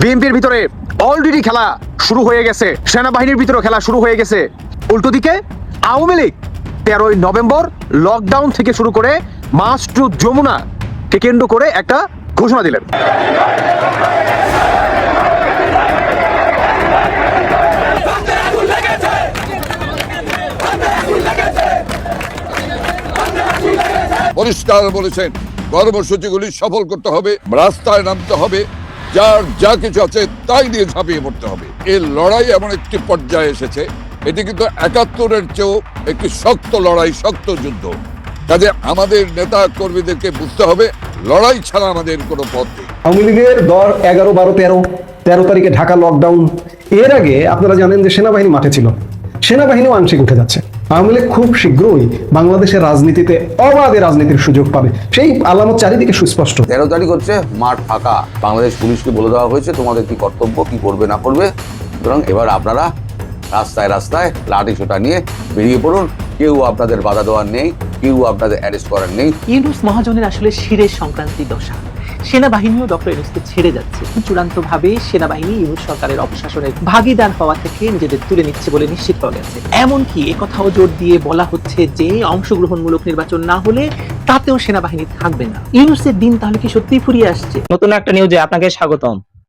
বিএনপির ভিতরে অলরেডি খেলা শুরু হয়ে গেছে। সেনাবাহিনীর ভিতরে খেলা শুরু হয়ে গেছে। উল্টো দিকে আওয়ামী লীগ তেরোই নভেম্বর লকডাউন থেকে শুরু করে মাস টু যমুনা কেন্দ্র করে একটা ঘোষণা দিলেন। পরিষ্কার বলেছেন, কর্মসূচিগুলি সফল করতে হবে, রাস্তায় নামতে হবে। যার যা কিছু আছে তাই দিয়ে ঝাঁপিয়ে পড়তে হবে। এই লড়াই এমন একটি পর্যায়ে এসেছে, এটি কিন্তু একাত্তরের চেয়েও একটি শক্ত লড়াই, শক্ত যুদ্ধ। কাজে আমাদের নেতা কর্মীদেরকে বুঝতে হবে, লড়াই ছাড়া আমাদের কোনো পথ নেই। আওয়ামী লীগের দর এগারো, বারো, তেরো তেরো তারিখে ঢাকা লকডাউন এর আগে আপনারা জানেন যে সেনাবাহিনী মাঠে ছিল। সেনাবাহিনীও আংশিক উঠে যাচ্ছে। আওয়ামী লীগ খুব শীঘ্রই বাংলাদেশের রাজনীতিতে অবাধে রাজনীতির সুযোগ পাবে। সেই আলামত চারিদিকে সুস্পষ্ট। তেরো তারিখ হচ্ছে মাঠ ফাঁকা। বাংলাদেশ পুলিশকে বলে দেওয়া হয়েছে তোমাদের কি কর্তব্য কি করবে না করবে? সুতরাং এবার আপনারা রাস্তায় রাস্তায় লাঠি ছোটা নিয়ে বেরিয়ে পড়ুন। কেউ আপনাদের বাধা দেওয়ার নেই কেউ আপনাদের অ্যারেস্ট করার নেই। ইউনুস মহাজনের আসলে শিরের সংক্রান্তি দশা। সেনাবাহিনীও ডক্টর ইউনুসকে ছেড়ে যাচ্ছে। চূড়ান্তভাবে সেনাবাহিনী ইউনুস সরকারের অপশাসনের ভাগিদার হওয়া থেকে নিজেদের তুলে নিচ্ছে বলে নিশ্চিত করা গেছে। এমনকি একথাও জোর দিয়ে বলা হচ্ছে যে, অংশগ্রহণমূলক নির্বাচন না হলে তাতেও সেনাবাহিনী থাকবে না। ইউনুসের দিন তাহলে কি সত্যি ফুরিয়ে আসছে? নতুন একটা নিউজে আপনাকে স্বাগতম।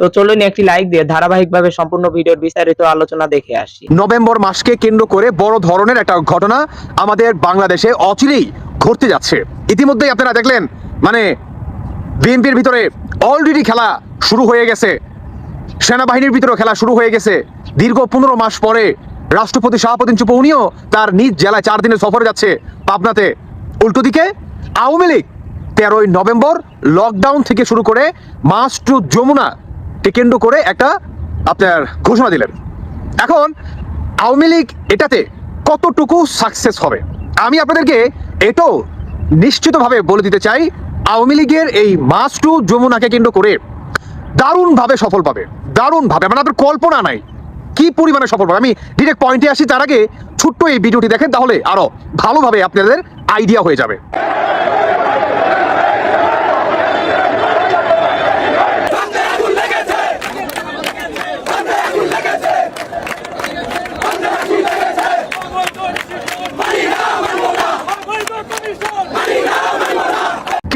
তো চলুন একটি লাইক দিয়ে ধারাবাহিকভাবে সম্পূর্ণ ভিডিওর বিস্তারিত আলোচনা দেখে আসি। নভেম্বর মাসকে কেন্দ্র করে বড় ধরনের একটা ঘটনা আমাদের বাংলাদেশে অচিরেই ঘটতে যাচ্ছে। ইতিমধ্যেই আপনারা দেখলেন মানে বিএনপির ভিতরে অলরেডি খেলা শুরু হয়ে গেছে। সেনাবাহিনীর ভিতরে খেলা শুরু হয়ে গেছে। দীর্ঘ পনেরো মাস পরে রাষ্ট্রপতি চুপ উনিও তার নিজ জেলায় চার দিনের সফরে যাচ্ছে পাবনাতে। উল্টো দিকে, আওয়ামী লীগ তেরোই নভেম্বর লকডাউন থেকে শুরু করে মাস টু যমুনা কেন্দ্র করে একটা আপনার ঘোষণা দিলেন। এখন আওয়ামী লীগ এটাতে কতটুকু সাকসেস হবে? আমি আপনাদেরকে এটাও নিশ্চিতভাবে বলে দিতে চাই, আওয়ামী লীগের এই মাস টু যমুনাকে কেন্দ্র করে দারুণভাবে সফল পাবে। দারুণভাবে মানে আপনার কল্পনা নাই কি পরিমাণে সফল পাবে। আমি ডিরেক্ট পয়েন্টে আসি, তার আগে ছোট্ট এই ভিডিওটি দেখেন, তাহলে আরও ভালোভাবে আপনাদের আইডিয়া হয়ে যাবে।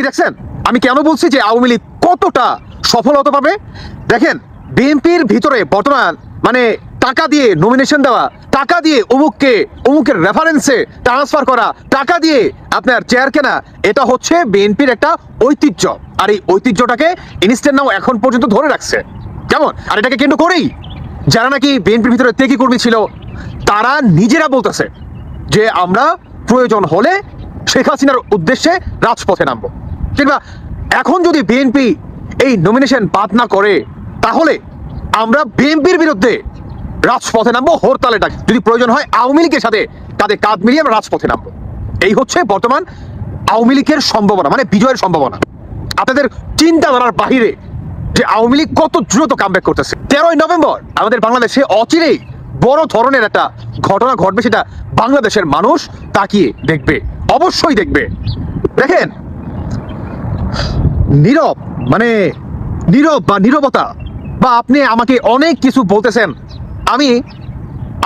দেখছেন? আমি কেন বলছি যে আওয়ামী লীগ কতটা সফল হতে পারবে দেখেন, বিএনপির ভিতরে বর্তমান মানে টাকা দিয়ে নমিনেশন দেওয়া, টাকা দিয়ে অমুককে, অমুকের রেফারেন্সে ট্রান্সফার করা, টাকা দিয়ে আপনার চেয়ার কেনা, এটা হচ্ছে বিএনপির একটা ঐতিহ্য। আর এই ঐতিহ্যটাকে ইনস্ট্যান্ট নাও এখন পর্যন্ত ধরে রাখছে। কেমন? আর এটাকে কেন্দ্র করেই যারা নাকি বিএনপির ভিতরে তেকি কর্মী ছিল, তারা নিজেরা বলতেছে যে আমরা প্রয়োজন হলে শেখ হাসিনার উদ্দেশ্যে রাজপথে নামবো। কিংবা এখন যদি বিএনপি এই নমিনেশন বাদ না করে, তাহলে আমরা বিএনপির বিরুদ্ধে রাজপথে নামবো, হরতালে ডাক যদি প্রয়োজন হয় আওয়ামী লীগের সাথে কাঁধে কাঁধ মিলিয়ে আমরা রাজপথে নামবো। এই হচ্ছে বর্তমান আওয়ামী লীগের সম্ভাবনা মানে বিজয়ের সম্ভাবনা। আপনাদের চিন্তাধারার বাহিরে যে আওয়ামী লীগ কত দ্রুত কামব্যাক করতেছে। তেরোই নভেম্বর আমাদের বাংলাদেশে অচিরেই বড় ধরনের একটা ঘটনা ঘটবে, সেটা বাংলাদেশের মানুষ তাকিয়ে দেখবে, অবশ্যই দেখবে। দেখেন নীরব মানে নীরব বা নীরবতা, বা আপনি আমাকে অনেক কিছু বলতেছেন। আমি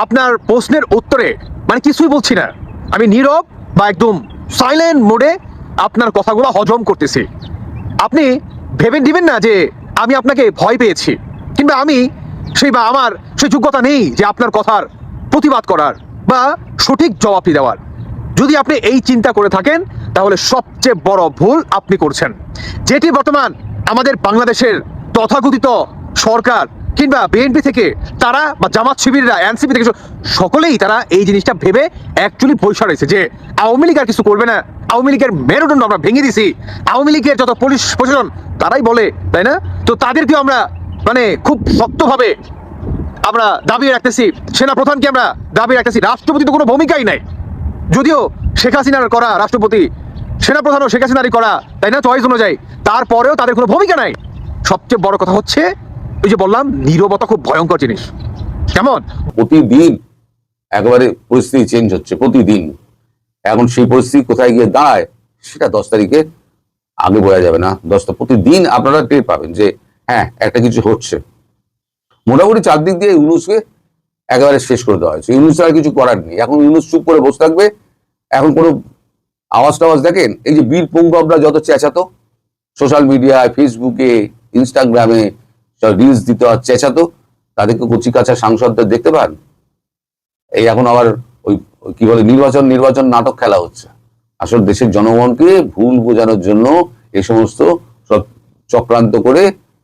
আপনার প্রশ্নের উত্তরে মানে কিছুই বলছি না। আমি নীরব বা একদম সাইলেন্ট মোডে আপনার কথাগুলো হজম করতেছি। আপনি ভেবে দিবেন না যে আমি আপনাকে ভয় পেয়েছি, কিংবা আমি সেই বা আমার সেই যোগ্যতা নেই যে আপনার কথার প্রতিবাদ করার বা সঠিক জবাবটি দেওয়ার। যদি আপনি এই চিন্তা করে থাকেন তাহলে সবচেয়ে বড় ভুল আপনি করছেন। যেটি বর্তমান আমাদের বাংলাদেশের তথাকথিত সরকার কিংবা বিএনপি থেকে তারা বা জামাত শিবিররা এনসিপি থেকে সকলেই তারা এই জিনিসটা ভেবে অ্যাকচুয়ালি পয়সা রয়েছে যে আওয়ামী লীগ আর কিছু করবে না। আওয়ামী লীগের মেরুদণ্ড আমরা ভেঙে দিছি আওয়ামী লীগের যত পুলিশ প্রশাসন, তারাই বলে, তাই না? তো তাদেরকেও আমরা মানে খুব শক্তভাবে আমরা দাবি রাখতেছি। সেনা প্রধানকে আমরা দাবি রাখতেছি। রাষ্ট্রপতি তো কোনো ভূমিকাই নাই। যদিও শেখ হাসিনার করা রাষ্ট্রপতি সেনা প্রধানও শেখ হাসিনারই করা, তাই না? চয়েস অনুযায়ী। তারপরেও তাদের কোনো ভূমিকা নাই। সবচেয়ে বড় কথা হচ্ছে, ওই যে বললাম, নীরবতা খুব ভয়ঙ্কর জিনিস। কেমন? প্রতিদিন একেবারে পরিস্থিতি চেঞ্জ হচ্ছে, প্রতিদিন। এখন সেই পরিস্থিতি কোথায় গিয়ে দাঁড়ায়, সেটা দশ তারিখে আগে বোঝা যাবে না। দশটা প্রতিদিন আপনারা টের পাবেন যে হ্যাঁ একটা কিছু হচ্ছে। মোটামুটি চারদিক দিয়ে ইউনুসকে একেবারে শেষ করে দেওয়া হয়েছে। ইউনুস আর কিছু করার নেই। এখন ইউনুস চুপ করে বসে থাকবে, এখন কোনো আওয়াজ টাওয়াজ দেখেন? এই যে বীর পুঙ্গবরা যত চেঁচাতো সোশ্যাল মিডিয়ায় ফেসবুকে ইনস্টাগ্রামে রিলস দিতে চেঁচাতো, তাদেরকে কচি কাঁচা সাংসদদের দেখতে পান? এই এখন আবার ওই, কি বলে, নির্বাচন নির্বাচন নাটক খেলা হচ্ছে। আসলে দেশের জনগণকে ভুল বোঝানোর জন্য এই সমস্ত সব চক্রান্ত করে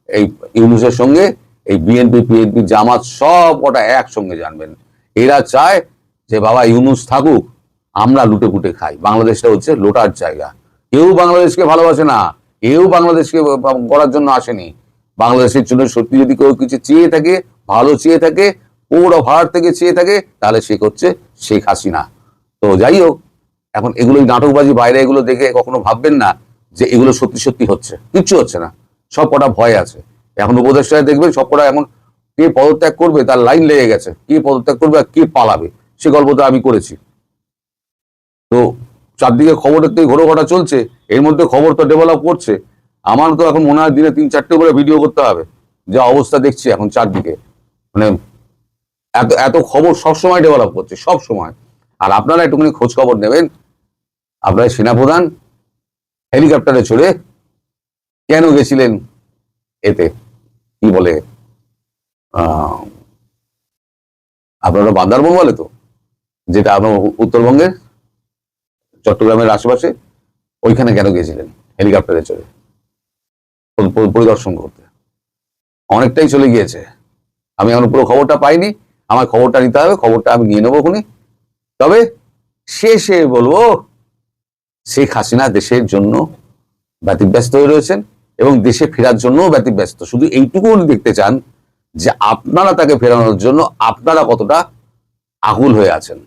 এই ইউনুসের সঙ্গে, এই বিএনপি পিএনপি জামাত সব ওটা একসঙ্গে জানবেন। এরা চায় যে বাবা ইউনুস থাকুক আমরা লুটে পুটে খাই। বাংলাদেশটা হচ্ছে লোটার জায়গা। কেউ বাংলাদেশকে ভালোবাসে না। কেউ বাংলাদেশকে করার জন্য আসেনি। বাংলাদেশের জন্য সত্যি যদি কেউ কিছু চেয়ে থাকে, ভালো চেয়ে থাকে পৌর ভার থেকে চেয়ে থাকে, তাহলে সে করছে শেখ হাসিনা। তো যাই হোক, এখন এগুলো নাটকবাজি বাইরে এগুলো দেখে কখনো ভাববেন না যে এগুলো সত্যি সত্যি হচ্ছে। কিচ্ছু হচ্ছে না। সব কটা ভয় আছে। এখন উপদেষ্টায় দেখবেন সব কটা এখন কে পদত্যাগ করবে, তার লাইন লেগে গেছে। কে পদত্যাগ করবে আর কে পালাবে, সে গল্পটা আমি করেছি। তো চারদিকে খবরের তো ঘোরো ঘটা চলছে, এর মধ্যে খবর তো ডেভেলপ করছে। আমার তো এখন মনে হয় দিনে তিন চারটে করে ভিডিও করতে হবে, যা অবস্থা দেখছি এখন চারদিকে। মানে এত এত খবর সবসময় ডেভেলপ করছে, সব সময়। আর আপনারা একটুখানি খোঁজ খবর নেবেন। আপনার সেনাপ্রধান, হেলিকপ্টারে চড়ে কেন গেছিলেন এতে? কি বলে? আপনারা বান্দারবন বলে তো? যেটা আপনার উত্তরবঙ্গের? চট্টগ্রামের আশেপাশে, ওইখানে কেন গিয়েছিলেন? হেলিকপ্টারে চড়ে। পরি- পরি- পরিদর্শন করতে। অনেকটাই চলে গিয়েছে। আমি এখন পুরো খবরটা পাইনি। আমার খবরটা নিতে হবে, খবরটা আমি নিয়ে নেব খুনি তবে শেষে বলব, শেখ হাসিনা দেশের জন্য ব্যতিব্যস্ত হয়ে রয়েছেন এবং দেশে ফেরার জন্য ব্যতিব্যস্ত। শুধু এইটুকু উনি দেখতে চান যে আপনারা তাকে ফেরানোর জন্য আপনারা কতটা আকুল হয়ে আছেন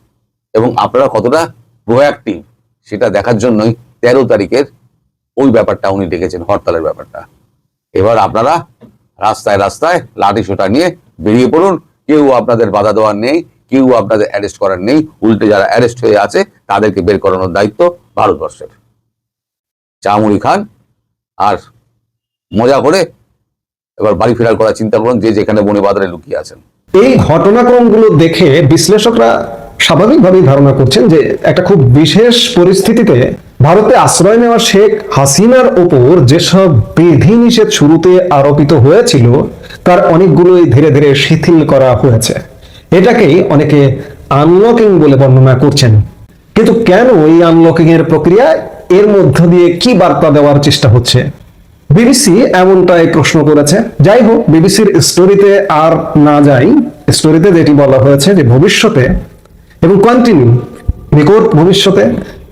এবং আপনারা কতটা প্রোয়াক্টিভ সেটা দেখার জন্যই তেরো তারিখের ওই ব্যাপারটা উনি ডেকেছেন, হরতালের ব্যাপারটা। এবার আপনারা রাস্তায় রাস্তায় লাঠি সোটা নিয়ে বেরিয়ে পড়ুন। কেউ আপনাদের বাধা দেওয়ার নেই, কেউ আপনাদের অ্যারেস্ট করার নেই। উল্টে যারা অ্যারেস্ট হয়ে আছে, তাদেরকে বের করানোর দায়িত্ব ভারতবর্ষের। চামুড়ি খান আর মজা করে এবার বাড়ি ফেরার করার চিন্তা করুন, যে যেখানে বনে বাজারে লুকিয়ে আছেন। এই ঘটনাক্রমগুলো দেখে বিশ্লেষকরা স্বাভাবিকভাবেই ধারণা করছেন যে একটা খুব বিশেষ পরিস্থিতিতে ভারতে আশ্রয় নেওয়া শেখ হাসিনার ওপর যেসব বিধিনিষেধ শুরুতে আরোপিত হয়েছিল, তার অনেকগুলোই ধীরে ধীরে শিথিল করা হয়েছে। এটাকেই অনেকে আনলকিং বলে বর্ণনা করছেন। কিন্তু কেন এই আনলকিং এর প্রক্রিয়ায় এর মধ্য দিয়ে কি বার্তা দেওয়ার চেষ্টা হচ্ছে? বিবিসি এমনটাই প্রশ্ন করেছে। যাই হোক, বিবিসির স্টোরিতে আর না যাই। স্টোরিতে যেটি বলা হয়েছে যে ভবিষ্যতে এবং কন্টিনিউ নিকট ভবিষ্যতে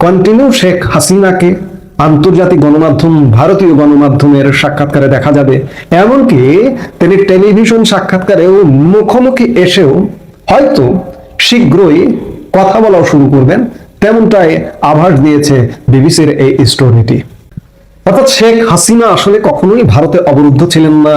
কন্টিনিউ শেখ হাসিনাকে আন্তর্জাতিক গণমাধ্যম, ভারতীয় গণমাধ্যমের সাক্ষাৎকারে দেখা যাবে। এমনকি তিনি টেলিভিশন সাক্ষাৎকারেও মুখোমুখি এসেও হয়তো শীঘ্রই কথা বলাও শুরু করবেন, তেমনটাই আভাস দিয়েছে বিবিসির এই স্টোরিটি অর্থাৎ শেখ হাসিনা আসলে কখনোই ভারতে অবরুদ্ধ ছিলেন না।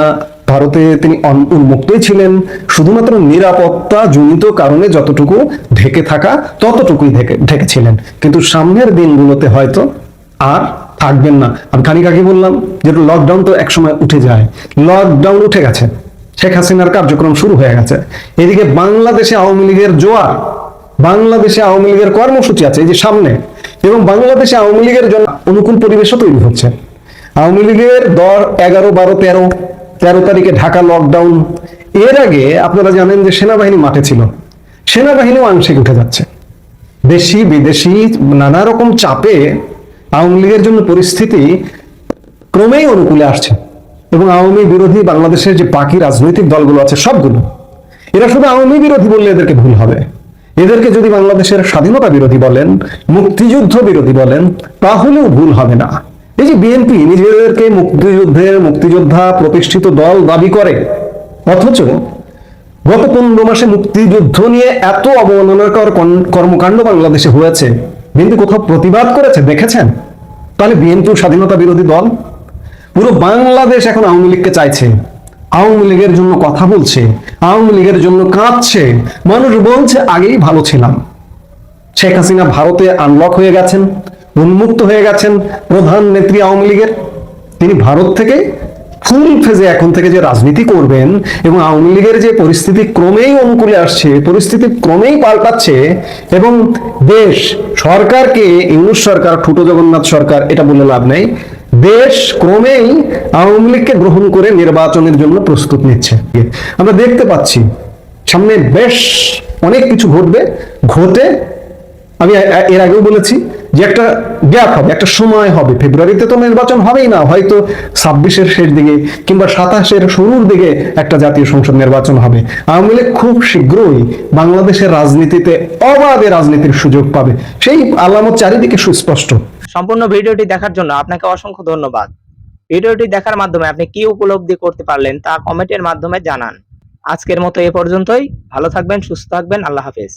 ভারতে তিনি উন্মুক্তই ছিলেন। শুধুমাত্র নিরাপত্তা জনিত কারণে যতটুকু ঢেকে থাকা, ততটুকুই ঢেকে ঢেকেছিলেন। কিন্তু সামনের দিনগুলোতে হয়তো আর থাকবেন না। আমি খানিক আগে বললাম যে লকডাউন তো একসময় উঠে যায়। লকডাউন উঠে গেছে। শেখ হাসিনার কার্যক্রম শুরু হয়ে গেছে। এদিকে বাংলাদেশে আওয়ামী লীগের জোয়ার, বাংলাদেশে আওয়ামী লীগের কর্মসূচি আছে, এই যে সামনে, এবং বাংলাদেশে আওয়ামী লীগের জন্য অনুকূল পরিবেশও তৈরি হচ্ছে। আওয়ামী লীগের দশ এগারো, বারো, তেরো তেরো তারিখে ঢাকা লকডাউন এর আগে আপনারা জানেন যে সেনাবাহিনী মাঠে ছিল। সেনাবাহিনীও আংশিক উঠে যাচ্ছে। দেশি, বিদেশি নানা রকম চাপে আওয়ামী লীগের জন্য পরিস্থিতি ক্রমেই অনুকূলে আসছে এবং আওয়ামী বিরোধী বাংলাদেশের যে বাকি রাজনৈতিক দলগুলো আছে সবগুলো, এরা শুধু আওয়ামী বিরোধী বললে এদেরকে ভুল হবে। এদেরকে যদি বাংলাদেশের স্বাধীনতা বিরোধী বলেন, মুক্তিযুদ্ধ বিরোধী বলেন, তাহলেও ভুল হবে না। এই যে বিএনপি নিজেদেরকে মুক্তিযুদ্ধের মুক্তিযোদ্ধা প্রতিষ্ঠিত দল দাবি করে। অথচ গত পনেরো মাসে মুক্তিযুদ্ধ নিয়ে এত অবমাননাকর কর্মকাণ্ড বাংলাদেশে হয়েছে। বিএনপি কোথাও প্রতিবাদ করেছে, দেখেছেন? তাহলে বিএনপি স্বাধীনতা বিরোধী দল? পুরো বাংলাদেশ এখন আওয়ামী লীগকে চাইছে। আওয়ামী লীগের জন্য কথা বলছে, আওয়ামী লীগের জন্য কাঁদছে। মানুষ বলছে, আগেই ভালো ছিলাম। শেখ হাসিনা ভারতে আনলক হয়ে গেছেন। উন্মুক্ত হয়ে গেছেন প্রধান নেত্রী আওয়ামী লীগের। তিনি ভারত থেকে ফুল ফেজে এখন থেকে যে রাজনীতি করবেন এবং আওয়ামী লীগের যে পরিস্থিতি ক্রমেই অনুকূলে আসছে, পরিস্থিতি ক্রমেই পাল্টাচ্ছে এবং দেশ, সরকারকে ইংলিশ সরকার, ঠুটো জগন্নাথ সরকার এটা বলে লাভ নেই। দেশ ক্রমেই আওয়ামী লীগকে গ্রহণ করে নির্বাচনের জন্য প্রস্তুত নিচ্ছে। আমরা দেখতে পাচ্ছি, সামনে বেশ অনেক কিছু ঘটবে, ঘটে। আমি এর আগেও বলেছি যে একটা গ্যাপ হবে, একটা সময় হবে। ফেব্রুয়ারিতে তো নির্বাচন হবেই না, হয়তো ছাব্বিশের শেষ দিকে কিংবা সাতাশের শুরুর দিকে একটা জাতীয় সংসদ নির্বাচন হবে। আওয়ামী লীগ খুব শীঘ্রই বাংলাদেশের রাজনীতিতে অবাধে রাজনীতির সুযোগ পাবে। সেই আলামত চারিদিকে সুস্পষ্ট। সম্পূর্ণ ভিডিওটি দেখার জন্য আপনাকে অসংখ্য ধন্যবাদ। ভিডিওটি দেখার মাধ্যমে আপনি কি উপলব্ধি করতে পারলেন তা কমেন্টের মাধ্যমে জানান। আজকের মতো এ পর্যন্তই। ভালো থাকবেন, সুস্থ থাকবেন। আল্লাহ হাফেজ।